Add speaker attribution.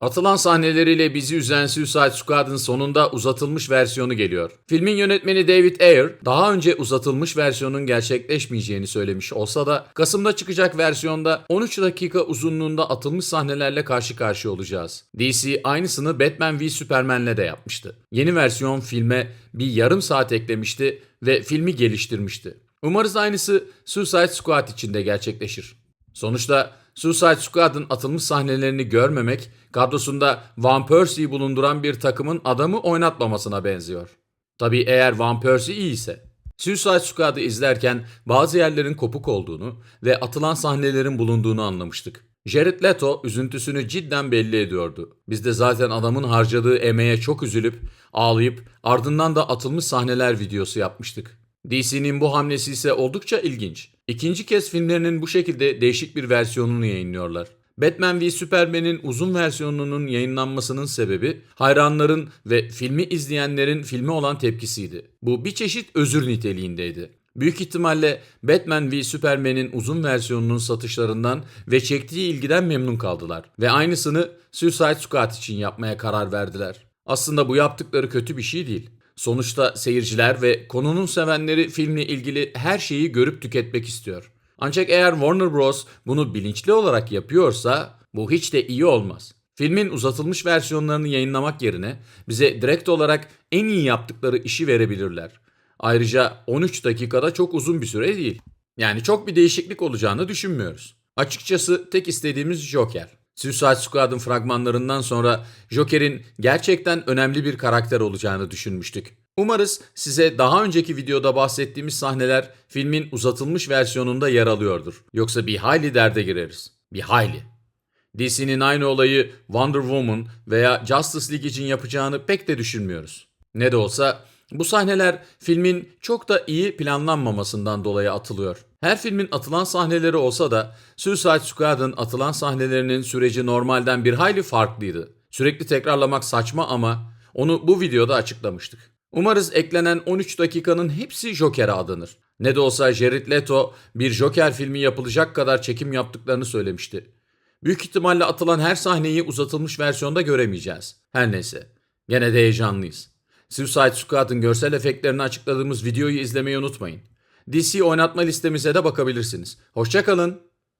Speaker 1: Atılan sahneleriyle bizi üzen Suicide Squad'ın sonunda uzatılmış versiyonu geliyor. Filmin yönetmeni David Ayer daha önce uzatılmış versiyonun gerçekleşmeyeceğini söylemiş olsa da Kasım'da çıkacak versiyonda 13 dakika uzunluğunda atılmış sahnelerle karşı karşıya olacağız. DC aynısını Batman v Superman'le de yapmıştı. Yeni versiyon filme bir yarım saat eklemişti ve filmi geliştirmişti. Umarız aynısı Suicide Squad için de gerçekleşir. Sonuçta Suicide Squad'ın atılmış sahnelerini görmemek, kadrosunda Van Persie'yi bulunduran bir takımın adamı oynatmamasına benziyor. Tabii eğer Van Persie iyi ise. Suicide Squad'ı izlerken bazı yerlerin kopuk olduğunu ve atılan sahnelerin bulunduğunu anlamıştık. Jared Leto üzüntüsünü cidden belli ediyordu. Biz de zaten adamın harcadığı emeğe çok üzülüp, ağlayıp ardından da atılmış sahneler videosu yapmıştık. DC'nin bu hamlesi ise oldukça ilginç. İkinci kez filmlerinin bu şekilde değişik bir versiyonunu yayınlıyorlar. Batman v Superman'in uzun versiyonunun yayınlanmasının sebebi hayranların ve filmi izleyenlerin filme olan tepkisiydi. Bu bir çeşit özür niteliğindeydi. Büyük ihtimalle Batman v Superman'in uzun versiyonunun satışlarından ve çektiği ilgiden memnun kaldılar ve aynısını Suicide Squad için yapmaya karar verdiler. Aslında bu yaptıkları kötü bir şey değil. Sonuçta seyirciler ve konunun sevenleri filmle ilgili her şeyi görüp tüketmek istiyor. Ancak eğer Warner Bros. bunu bilinçli olarak yapıyorsa bu hiç de iyi olmaz. Filmin uzatılmış versiyonlarını yayınlamak yerine bize direkt olarak en iyi yaptıkları işi verebilirler. Ayrıca 13 dakikada çok uzun bir süre değil. Yani çok bir değişiklik olacağını düşünmüyoruz. Açıkçası tek istediğimiz Joker. Suicide Squad'ın fragmanlarından sonra Joker'in gerçekten önemli bir karakter olacağını düşünmüştük. Umarız size daha önceki videoda bahsettiğimiz sahneler filmin uzatılmış versiyonunda yer alıyordur. Yoksa bir hayli derde gireriz. Bir hayli. DC'nin aynı olayı Wonder Woman veya Justice League için yapacağını pek de düşünmüyoruz. Ne de olsa bu sahneler filmin çok da iyi planlanmamasından dolayı atılıyor. Her filmin atılan sahneleri olsa da Suicide Squad'ın atılan sahnelerinin süreci normalden bir hayli farklıydı. Sürekli tekrarlamak saçma ama onu bu videoda açıklamıştık. Umarız eklenen 13 dakikanın hepsi Joker'e adanır. Ne de olsa Jared Leto bir Joker filmi yapılacak kadar çekim yaptıklarını söylemişti. Büyük ihtimalle atılan her sahneyi uzatılmış versiyonda göremeyeceğiz. Her neyse. Gene de heyecanlıyız. Suicide Squad'ın görsel efektlerini açıkladığımız videoyu izlemeyi unutmayın. DC oynatma listemize de bakabilirsiniz. Hoşçakalın.